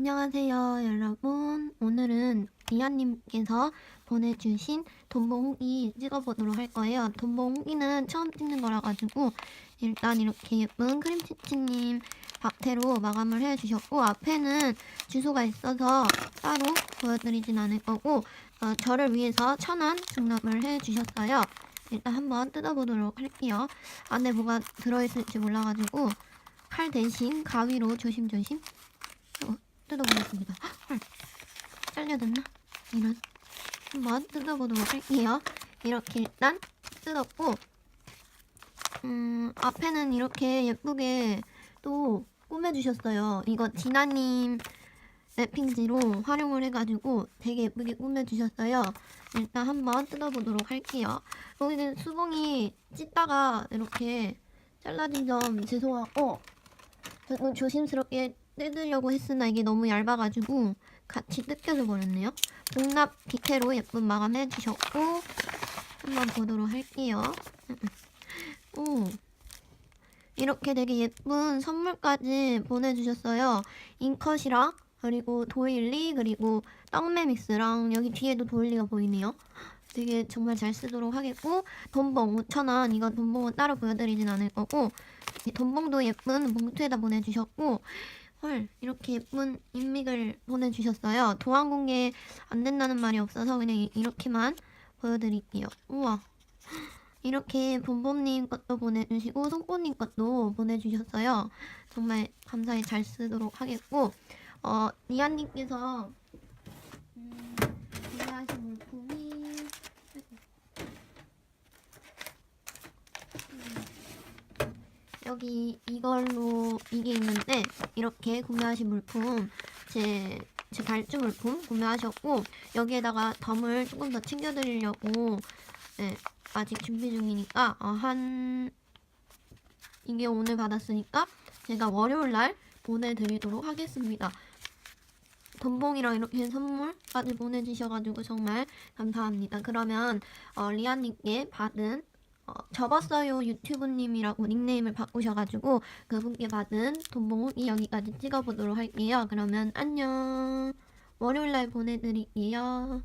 안녕하세요, 여러분. 오늘은 리아님께서 보내주신 돈봉 후기 찍어보도록 할 거예요. 돈봉 후기는 처음 찍는 거라 가지고 일단 이렇게 예쁜 크림치치님 박태로 마감을 해주셨고 앞에는 주소가 있어서 따로 보여드리진 않을 거고 어, 저를 위해서 천원 중납을 해주셨어요. 일단 한번 뜯어보도록 할게요. 안에 뭐가 들어있을지 몰라가지고 칼 대신 가위로 조심조심 어, 뜯어보겠습니다. 헐, 잘려졌나? 이런. 한번 뜯어보도록 할게요. 이렇게 일단 뜯었고, 음, 앞에는 이렇게 예쁘게 또 꾸며주셨어요. 이거 진아님 랩핑지로 활용을 해가지고 되게 예쁘게 꾸며주셨어요. 일단 한번 뜯어보도록 할게요. 여기는 수봉이 찢다가 이렇게 잘라진 점 죄송하고, 조심스럽게 뜯으려고 했으나 이게 너무 얇아가지고 같이 뜯겨져 버렸네요. 복납 디테로 예쁜 마감 해 주셨고 한번 보도록 할게요. 오 이렇게 되게 예쁜 선물까지 보내주셨어요. 잉컷이랑 그리고 도일리 그리고 떡메 믹스랑 여기 뒤에도 도일리가 보이네요. 되게 정말 잘 쓰도록 하겠고 돈봉 5,000원 이거 돈봉은 따로 보여드리진 않을 거고 이 돈봉도 예쁜 봉투에다 보내주셨고 헐 이렇게 예쁜 인믹을 보내주셨어요. 도안 공개 안 된다는 말이 없어서 그냥 이- 이렇게만 보여드릴게요. 우와 이렇게 봄봄님 것도 보내주시고 송꽃님 것도 보내주셨어요. 정말 감사히 잘 쓰도록 하겠고 어 리안님께서 음, 구매하신 물품이 여기 이걸로 이게 있는데 이렇게 구매하신 물품 제, 제 발주 물품 구매하셨고 여기에다가 덤을 조금 더 챙겨드리려고 네, 아직 준비 중이니까 어, 한 이게 오늘 받았으니까 제가 월요일 날 보내드리도록 하겠습니다. 돈봉이랑 이렇게 선물까지 보내주셔가지고 정말 감사합니다. 그러면 어, 리아님께 받은 어, 접었어요 유튜브님이라고 닉네임을 바꾸셔가지고 그분께 받은 돈봉이 여기까지 찍어보도록 할게요. 그러면 안녕. 월요일날 보내드릴게요.